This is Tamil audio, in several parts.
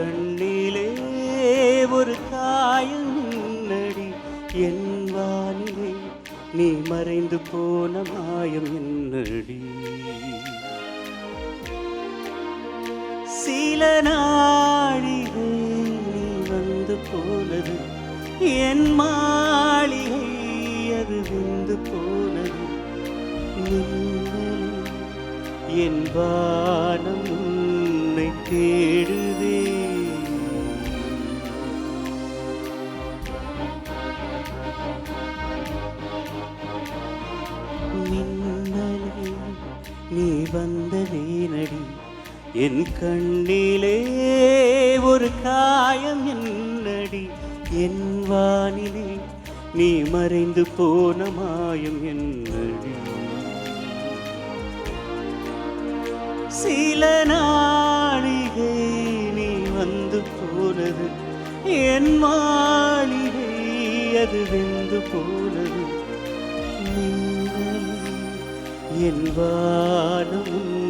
கண்ணிலே ஒரு காயம் நடி என் வானிலே நீ மறைந்து போன மாயம் என்னடி? சில நாழிகை நீ வந்து போனது என் மாளிகை அது வந்து போனது. என் வானம் உன்னை தேடு. நீ வந்த வீணடி. என் கண்ணிலே ஒரு காயம் என்னடி. என் வானிலே நீ மறைந்து போன மாயம் என்னடி. சில நாளிகை நீ வந்து போனது. என் மாளிகை அது வெந்து போனது. நீ என் வானம்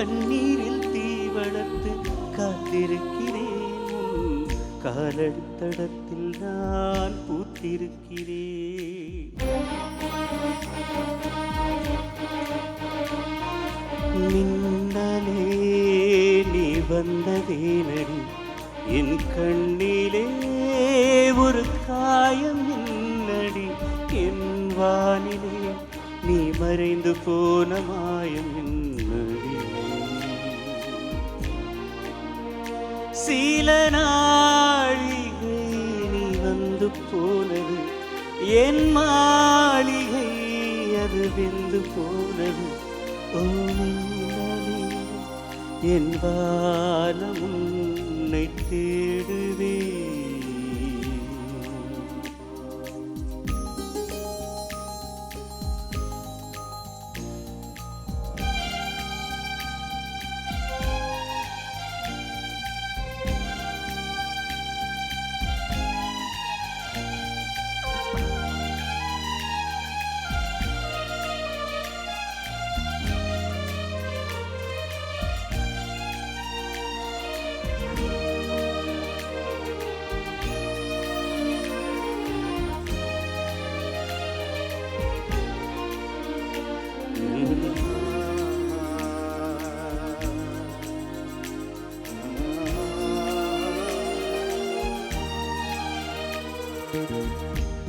கண்ணீரில் தீ வளர்த்து காத்திருக்கிறேன். உன் நான் பூத்திருக்கிறேன். மின்னலே நீ வந்ததே நடி என் கண்ணிலே ஒரு காயம் என்னடி என் வானிலே நீ மறைந்து போன மாயம் என்னடி சில நாழிகை நீ வந்து போனது என் மாளிகை அது வெந்து போனது. என் பாலம் உன்னை தேடுவே.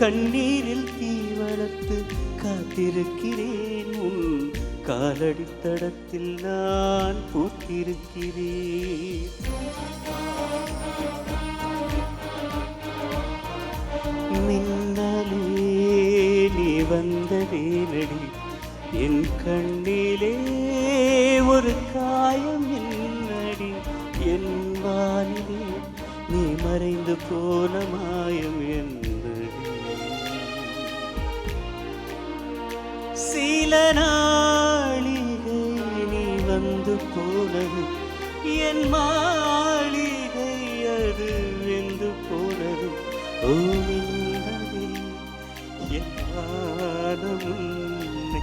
கண்ணீரில் தீ வளர்த்து காத்திருக்கிறேன். உன் காலடித்தடத்தில் நான் பூத்திருக்கிறேன். மின்னலே நீ வந்த வேலடி என் கண்ணிலே ஒரு காயம் என்னடி என் வானிலே நீ மறைந்து போன மாயம் என்னடி சில நாளிகை நீ வந்து போனது. என் மாளிகை அது வெந்து போனது. ஓ நின்றதே என் வானம் உன்னை